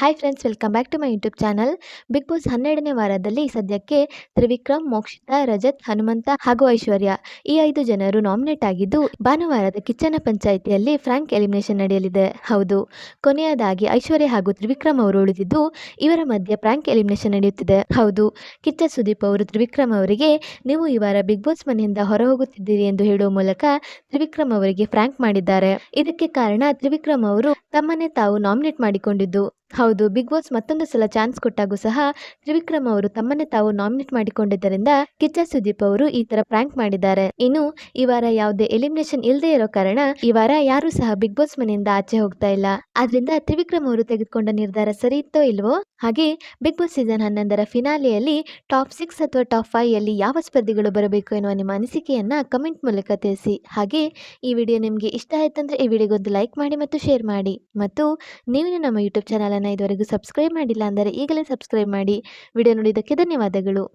Hi friends welcome back to my YouTube channel Bigg Boss ಹನ್ನೆರಡನೇ ವಾರದಲ್ಲಿ ಸದ್ಯಕ್ಕೆ ತ್ರಿವಿಕ್ರಮ್, ಮೋಕ್ಷಿತಾ, ರಜತ್, ಹನುಮಂತ ಹಾಗೂ ಐಶ್ವರ್ಯ ಈ ಐದು ಜನರು ನಾಮಿನೇಟ್ ಆಗಿದ್ದು ಭಾನುವಾರದ ಕಿಚ್ಚನ ಪಂಚಾಯಿತಿಯಲ್ಲಿ ಫ್ರಾಂಕ್ ಎಲಿಮಿನೇಷನ್ ನಡೆಯಲಿದೆ. ಹೌದು, ಕೊನೆಯದಾಗಿ ಐಶ್ವರ್ಯ ಹಾಗೂ ತ್ರಿವಿಕ್ರಮ್ ಅವರು ಉಳಿದಿದ್ದು ಇವರ ಮಧ್ಯೆ ಫ್ರಾಂಕ್ ಎಲಿಮಿನೇಷನ್ ನಡೆಯುತ್ತಿದೆ. ಹೌದು, ಕಿಚ್ಚ ಸುದೀಪ್ ಅವರು ತ್ರಿವಿಕ್ರಮ್ ಅವರಿಗೆ ನೀವು ಈ ವಾರ ಬಿಗ್ ಬಾಸ್ ಮನೆಯಿಂದ ಹೊರ ಹೋಗುತ್ತಿದ್ದೀರಿ ಎಂದು ಹೇಳುವ ಮೂಲಕ ತ್ರಿವಿಕ್ರಮ್ ಅವರಿಗೆ ಫ್ರಾಂಕ್ ಮಾಡಿದ್ದಾರೆ. ಇದಕ್ಕೆ ಕಾರಣ ತ್ರಿವಿಕ್ರಮ್ ಅವರು ತಮ್ಮನ್ನೇ ತಾವು ನಾಮಿನೇಟ್ ಮಾಡಿಕೊಂಡಿದ್ದು. ಹೌದು, ಬಿಗ್ ಬಾಸ್ ಮತ್ತೊಂದು ಸಲ ಚಾನ್ಸ್ ಕೊಟ್ಟಾಗೂ ಸಹ ತ್ರಿವಿಕ್ರಮ್ ಅವರು ತಮ್ಮನ್ನೇ ತಾವು ನಾಮಿನೇಟ್ ಮಾಡಿಕೊಂಡಿದ್ದರಿಂದ ಕಿಚ್ಚ ಸುದೀಪ್ ಅವರು ಈ ತರ ಪ್ರಾಂಕ್ ಮಾಡಿದ್ದಾರೆ. ಇನ್ನು ಈ ವಾರ ಯಾವುದೇ ಎಲಿಮಿನೇಷನ್ ಇಲ್ಲದೆ ಇರೋ ಕಾರಣ ಈ ವಾರ ಯಾರು ಸಹ ಬಿಗ್ ಬಾಸ್ ಮನೆಯಿಂದ ಆಚೆ ಹೋಗ್ತಾ ಇಲ್ಲ. ಆದ್ರಿಂದ ತ್ರಿವಿಕ್ರಮ್ ಅವರು ತೆಗೆದುಕೊಂಡ ನಿರ್ಧಾರ ಸರಿ ಇತ್ತೋ ಇಲ್ವೋ? ಹಾಗೆ ಬಿಗ್ ಬಾಸ್ ಸೀಸನ್ ಹನ್ನೊಂದರ ಫಿನಾಲೆಯಲ್ಲಿ ಟಾಪ್ ಸಿಕ್ಸ್ ಅಥವಾ ಟಾಪ್ ಫೈವ್ ಅಲ್ಲಿ ಯಾವ ಸ್ಪರ್ಧಿಗಳು ಬರಬೇಕು ಎನ್ನುವ ನಿಮ್ಮ ಅನಿಸಿಕೆಯನ್ನ ಕಮೆಂಟ್ ಮೂಲಕ ತಿಳಿಸಿ. ಹಾಗೆ ಈ ವಿಡಿಯೋ ನಿಮಗೆ ಇಷ್ಟ ಆಯ್ತಂದ್ರೆ ಈ ವಿಡಿಯೋಗೊಂದು ಲೈಕ್ ಮಾಡಿ ಮತ್ತು ಶೇರ್ ಮಾಡಿ. ಮತ್ತು ನೀವು ನಮ್ಮ ಯೂಟ್ಯೂಬ್ ಚಾನಲನ್ನು ಇದುವರೆಗೂ ಸಬ್ಸ್ಕ್ರೈಬ್ ಮಾಡಿಲ್ಲ ಅಂದರೆ ಈಗಲೇ ಸಬ್ಸ್ಕ್ರೈಬ್ ಮಾಡಿ. ವಿಡಿಯೋ ನೋಡಿದ್ದಕ್ಕೆ ಧನ್ಯವಾದಗಳು.